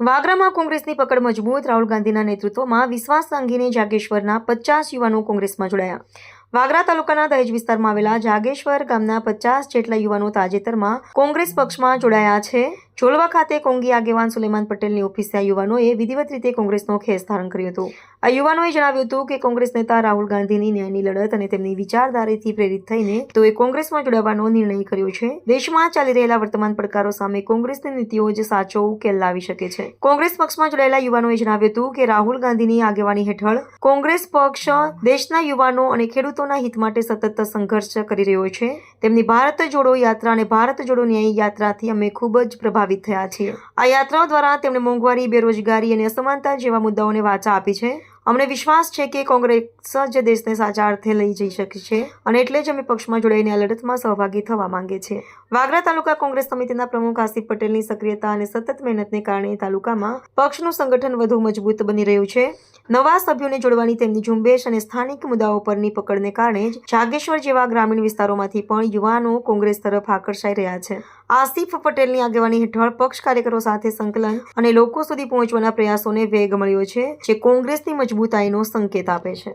વાગરામાં કોંગ્રેસની પકડ મજબૂત. રાહુલ ગાંધીના નેતૃત્વમાં વિશ્વાસ સંઘીને જાગેશ્વરના પચાસ યુવાનો કોંગ્રેસમાં જોડાયા. વાગરા તાલુકાના દહેજ વિસ્તારમાં આવેલા જાગેશ્વર ગામના પચાસ જેટલા યુવાનો તાજેતરમાં કોંગ્રેસ પક્ષમાં જોડાયા છે. જોલવા ખાતે કોંગી આગેવાન સુલેમાન પટેલની ઓફિસે આ યુવાનોએ વિધિવત રીતે કોંગ્રેસનો ખેસ ધારણ કર્યું હતું. આ યુવાનોએ જણાવ્યું હતું કે કોંગ્રેસ નેતા રાહુલ ગાંધીની ન્યાયની લડત અને તેમની વિચારધારાથી પ્રેરિત થઈને તેઓએ કોંગ્રેસમાં જોડાવાનો નિર્ણય કર્યો છે. દેશમાં ચાલી રહેલા વર્તમાન પડકારો સામે કોંગ્રેસની નીતિઓ જ સાચો ઉકેલ લાવી શકે છે. કોંગ્રેસ પક્ષમાં જોડાયેલા યુવાનોએ જણાવ્યું હતું કે રાહુલ ગાંધીની આગેવાની હેઠળ કોંગ્રેસ પક્ષ દેશના યુવાનો અને ખેડૂતોના હિત માટે સતત સંઘર્ષ કરી રહ્યો છે. તેમની ભારત જોડો યાત્રા અને ભારત જોડો ન્યાય યાત્રાથી અમે ખૂબ જ પ્રભાવિત થયા છે. આ યાત્રાઓ દ્વારા તેમણે મોંઘવારી, બેરોજગારી અને અસમાનતા જેવા મુદ્દાઓને વાચા આપી છે. અમને વિશ્વાસ છે કે કોંગ્રેસ જ દેશને સાચા અર્થે લઈ જઈ શકે છે અને એટલે જ અમે પક્ષમાં જોડાઈને આ લડતમાં સહભાગી થવા માંગે છે. વાગરા તાલુકા કોંગ્રેસ સમિતિના પ્રમુખ આસિફ પટેલની સક્રિયતા અને સતત મહેનતને કારણે તાલુકામાં પક્ષનું સંગઠન વધુ મજબૂત બની રહ્યું છે. નવા સભ્યોને જોડવાની તેમની ઝુંબેશ અને સ્થાનિક મુદ્દાઓ પરની પકડને કારણે જ જાગેશ્વર જેવા ગ્રામીણ વિસ્તારોમાંથી પણ યુવાનો કોંગ્રેસ તરફ આકર્ષાઈ રહ્યા છે. આસિફ પટેલની આગેવાની હેઠળ પક્ષ કાર્યકરો સાથે સંકલન અને લોકો સુધી પહોંચવાના પ્રયાસોને વેગ મળ્યો છે, જે કોંગ્રેસની મજબૂતાઈનો સંકેત આપે છે.